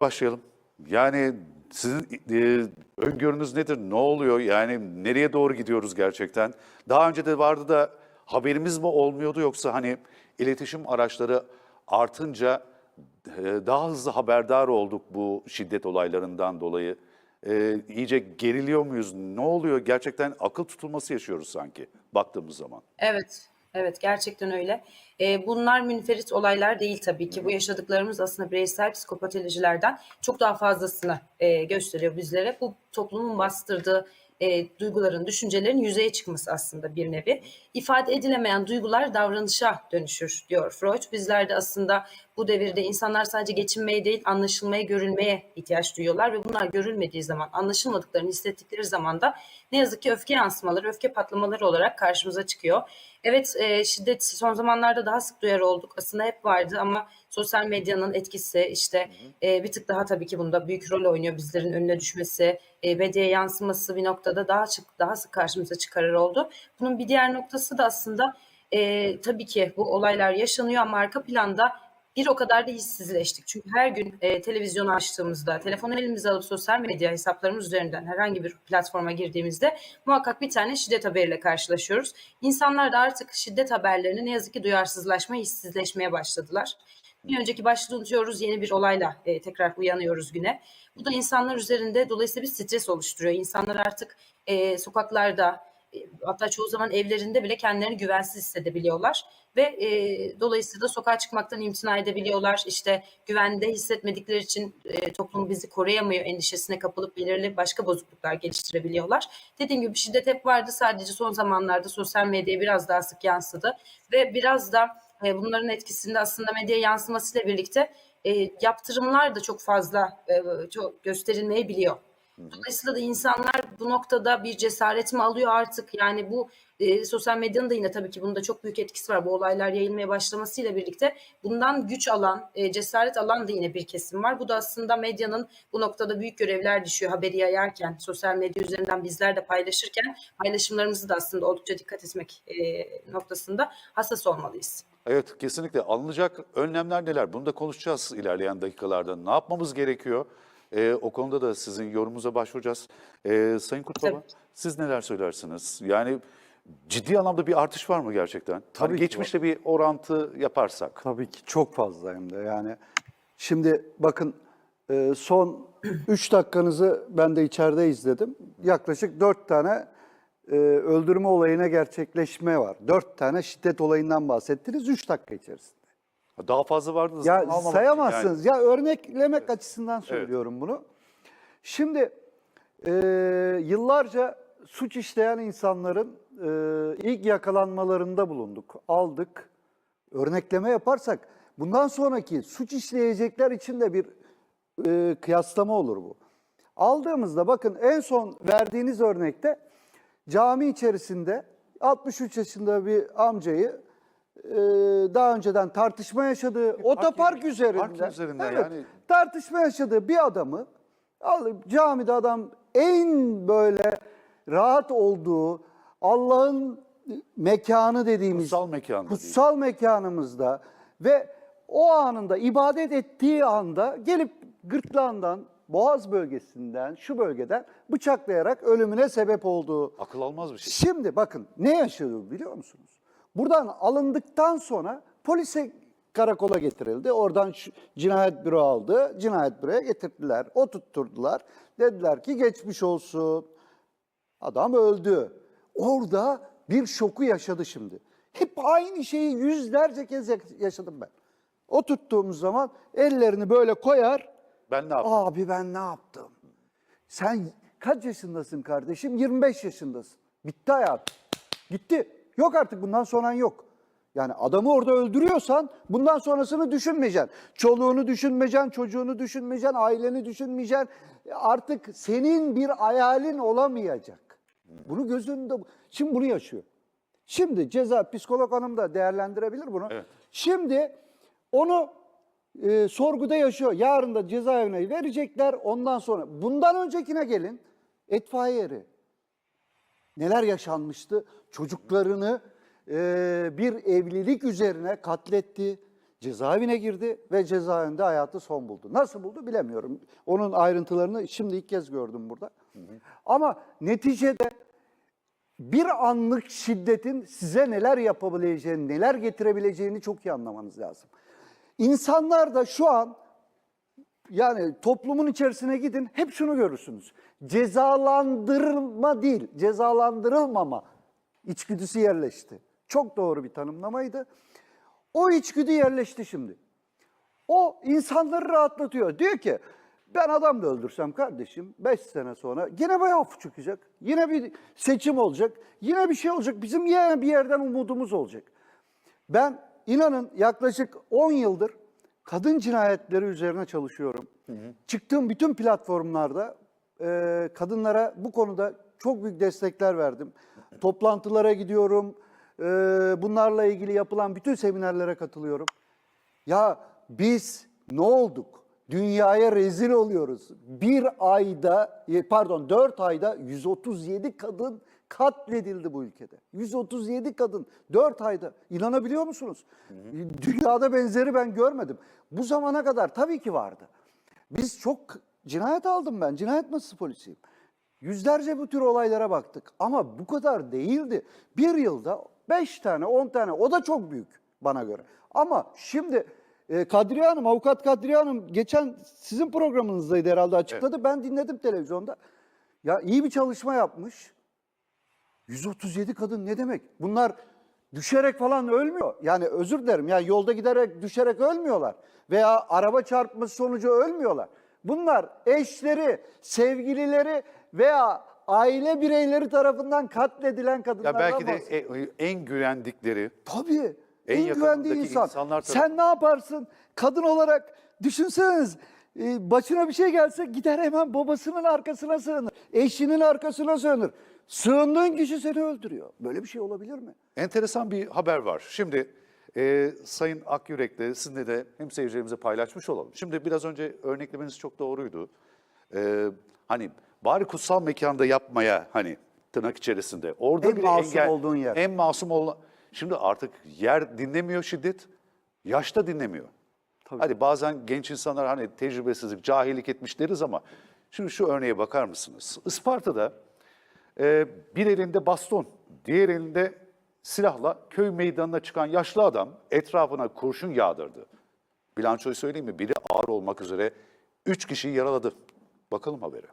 Başlayalım. Yani sizin e, öngörünüz nedir? Ne oluyor? Yani nereye doğru gidiyoruz gerçekten? Daha önce de vardı da haberimiz mi olmuyordu yoksa hani iletişim araçları artınca e, daha hızlı haberdar olduk bu şiddet olaylarından dolayı. E, iyice geriliyor muyuz? Ne oluyor? Gerçekten akıl tutulması yaşıyoruz sanki baktığımız zaman. Evet, evet gerçekten öyle. Ee, bunlar münferit olaylar değil tabii ki. Bu yaşadıklarımız aslında bireysel psikopatolojilerden çok daha fazlasını e, gösteriyor bizlere. Bu toplumun bastırdığı e, duyguların, düşüncelerin yüzeye çıkması aslında bir nevi. İfade edilemeyen duygular davranışa dönüşür diyor Freud. Bizler de aslında bu devirde insanlar sadece geçinmeye değil anlaşılmaya, görülmeye ihtiyaç duyuyorlar ve bunlar görülmediği zaman, anlaşılmadıklarını hissettikleri zaman da ne yazık ki öfke yansımaları, öfke patlamaları olarak karşımıza çıkıyor. Evet e, şiddet son zamanlarda daha sık duyar olduk. Aslında hep vardı ama sosyal medyanın etkisi işte e, bir tık daha tabii ki bunda büyük rol oynuyor bizlerin önüne düşmesi, e, medyaya yansıması bir noktada daha çık daha sık karşımıza çıkarır oldu. Bunun bir diğer noktası da aslında e, tabii ki bu olaylar yaşanıyor ama arka planda bir o kadar da hissizleştik. Çünkü her gün e, televizyonu açtığımızda, telefonu elimize alıp sosyal medya hesaplarımız üzerinden herhangi bir platforma girdiğimizde muhakkak bir tane şiddet haberiyle karşılaşıyoruz. İnsanlar da artık şiddet haberlerini ne yazık ki duyarsızlaşmaya, hissizleşmeye başladılar. Bir önceki başlığı unutuyoruz, yeni bir olayla e, tekrar uyanıyoruz güne. Bu da insanlar üzerinde dolayısıyla bir stres oluşturuyor. İnsanlar artık e, sokaklarda, hatta çoğu zaman evlerinde bile kendilerini güvensiz hissedebiliyorlar ve e, dolayısıyla sokağa çıkmaktan imtina edebiliyorlar. İşte güvende hissetmedikleri için e, toplum bizi koruyamıyor endişesine kapılıp belirli başka bozukluklar geliştirebiliyorlar. Dediğim gibi şiddet hep vardı sadece son zamanlarda sosyal medyaya biraz daha sık yansıdı ve biraz da e, bunların etkisinde aslında medyaya yansımasıyla birlikte e, yaptırımlar da çok fazla e, çok gösterilmeyebiliyor. Dolayısıyla da insanlar bu noktada bir cesaret mi alıyor artık? Yani bu e, sosyal medyanın da yine tabii ki bunda çok büyük etkisi var. Bu olaylar yayılmaya başlamasıyla birlikte bundan güç alan, e, cesaret alan da yine bir kesim var. Bu da aslında medyanın bu noktada büyük görevler düşüyor. Haberi yayarken, sosyal medya üzerinden bizler de paylaşırken paylaşımlarımızı da aslında oldukça dikkat etmek e, noktasında hassas olmalıyız. Evet kesinlikle alınacak önlemler neler? Bunu da konuşacağız ilerleyen dakikalarda. Ne yapmamız gerekiyor? Ee, o konuda da sizin yorumunuza başvuracağız. Ee, Sayın Kutbaba Tabii. siz neler söylersiniz? Yani ciddi anlamda bir artış var mı gerçekten? Tabii Hani geçmişte bir orantı yaparsak. Tabii ki çok fazla hem de yani. Şimdi bakın e, son 3 dakikanızı ben de içeride izledim. Yaklaşık 4 tane e, öldürme olayına gerçekleşme var. 4 tane şiddet olayından bahsettiniz 3 dakika içerisinde. Daha fazla vardı da Ya almamak sayamazsınız. Ya örneklemek açısından söylüyorum bunu. Şimdi e, yıllarca suç işleyen insanların e, ilk yakalanmalarında bulunduk. Aldık. Örnekleme yaparsak bundan sonraki suç işleyecekler için de bir e, kıyaslama olur bu. Aldığımızda bakın en son verdiğiniz örnekte cami içerisinde 63 yaşında bir amcayı e, daha önceden tartışma yaşadığı otopark yeri, üzerinde, park üzerinde evet, yani. tartışma yaşadığı bir adamı alıp camide adam en böyle rahat olduğu Allah'ın mekanı dediğimiz Kutsal değil. kutsal mekanımızda ve o anında ibadet ettiği anda gelip gırtlağından, boğaz bölgesinden, şu bölgeden bıçaklayarak ölümüne sebep olduğu. Akıl almaz bir şey. Şimdi bakın ne yaşadı biliyor musunuz? Buradan alındıktan sonra polise karakola getirildi. Oradan şu- cinayet büro aldı. Cinayet büroya getirdiler. Oturtturdular. Dediler ki geçmiş olsun. Adam öldü. Orada bir şoku yaşadı şimdi. Hep aynı şeyi yüzlerce kez yaşadım ben. Oturttuğumuz zaman ellerini böyle koyar. Ben ne yapayım? Abi ben ne yaptım? Sen kaç yaşındasın kardeşim? 25 yaşındasın. Bitti hayat. Gitti. Yok artık bundan sonra yok. Yani adamı orada öldürüyorsan bundan sonrasını düşünmeyeceksin. Çoluğunu düşünmeyeceksin, çocuğunu düşünmeyeceksin, aileni düşünmeyeceksin. Artık senin bir hayalin olamayacak. Bunu göz önünde... Şimdi bunu yaşıyor. Şimdi ceza, psikolog hanım da değerlendirebilir bunu. Evet. Şimdi onu e, sorguda yaşıyor. Yarın da cezaevine verecekler. Ondan sonra bundan öncekine gelin. Etfaiye eri. Neler yaşanmıştı? Çocuklarını e, bir evlilik üzerine katletti. cezaevine girdi ve cezaevinde hayatı son buldu. Nasıl buldu bilemiyorum. Onun ayrıntılarını şimdi ilk kez gördüm burada. Ama neticede bir anlık şiddetin size neler yapabileceğini, neler getirebileceğini çok iyi anlamanız lazım. İnsanlar da şu an yani toplumun içerisine gidin hep şunu görürsünüz. Cezalandırılma değil, cezalandırılmama içgüdüsü yerleşti. Çok doğru bir tanımlamaydı. O içgüdü yerleşti şimdi. O insanları rahatlatıyor. Diyor ki ben adam da öldürsem kardeşim 5 sene sonra yine bayağı çıkacak. Yine bir seçim olacak. Yine bir şey olacak. Bizim yine bir yerden umudumuz olacak. Ben inanın yaklaşık 10 yıldır kadın cinayetleri üzerine çalışıyorum. Çıktığım bütün platformlarda e, kadınlara bu konuda çok büyük destekler verdim. Toplantılara gidiyorum. E, bunlarla ilgili yapılan bütün seminerlere katılıyorum. Ya biz ne olduk? Dünyaya rezil oluyoruz. Bir ayda, e, pardon dört ayda 137 kadın katledildi bu ülkede. 137 kadın dört ayda. İnanabiliyor musunuz? Dünyada benzeri ben görmedim. Bu zamana kadar tabii ki vardı. Biz çok cinayet aldım ben. Cinayet masası polisiyim. Yüzlerce bu tür olaylara baktık ama bu kadar değildi. Bir yılda beş tane, on tane o da çok büyük bana göre. Ama şimdi e, Kadriye Hanım, avukat Kadriye Hanım geçen sizin programınızdaydı herhalde açıkladı. Ben dinledim televizyonda. Ya iyi bir çalışma yapmış. 137 kadın ne demek? Bunlar düşerek falan ölmüyor. Yani özür dilerim ya yolda giderek düşerek ölmüyorlar. Veya araba çarpması sonucu ölmüyorlar. Bunlar eşleri, sevgilileri veya aile bireyleri tarafından katledilen Ya kadınlardan belki de bahsediyoruz. e- en güvendikleri Tabii. En En, güvendiği insan. insanlar Sen ne yaparsın? Kadın olarak düşünseniz e, başına bir şey gelse gider hemen babasının arkasına sığınır. Eşinin arkasına sığınır. Sığındığın kişi seni öldürüyor. Böyle bir şey olabilir mi? enteresan bir haber var. Şimdi e, Sayın Akyürek'le sizinle de hem seyircilerimize paylaşmış olalım. Şimdi biraz önce örneklemeniz çok doğruydu. E, hani bari kutsal mekanda yapmaya hani tırnak içerisinde. Orada En bile masum engel, olduğun yer. En masum olan. Şimdi artık yer dinlemiyor şiddet, yaşta dinlemiyor. Hadi bazen genç insanlar hani tecrübesizlik, cahillik etmiş deriz ama şimdi şu örneğe bakar mısınız? Isparta'da e, bir elinde baston, diğer elinde silahla köy meydanına çıkan yaşlı adam etrafına kurşun yağdırdı. Bilançoyu söyleyeyim mi? Biri ağır olmak üzere üç kişiyi yaraladı. Bakalım habere.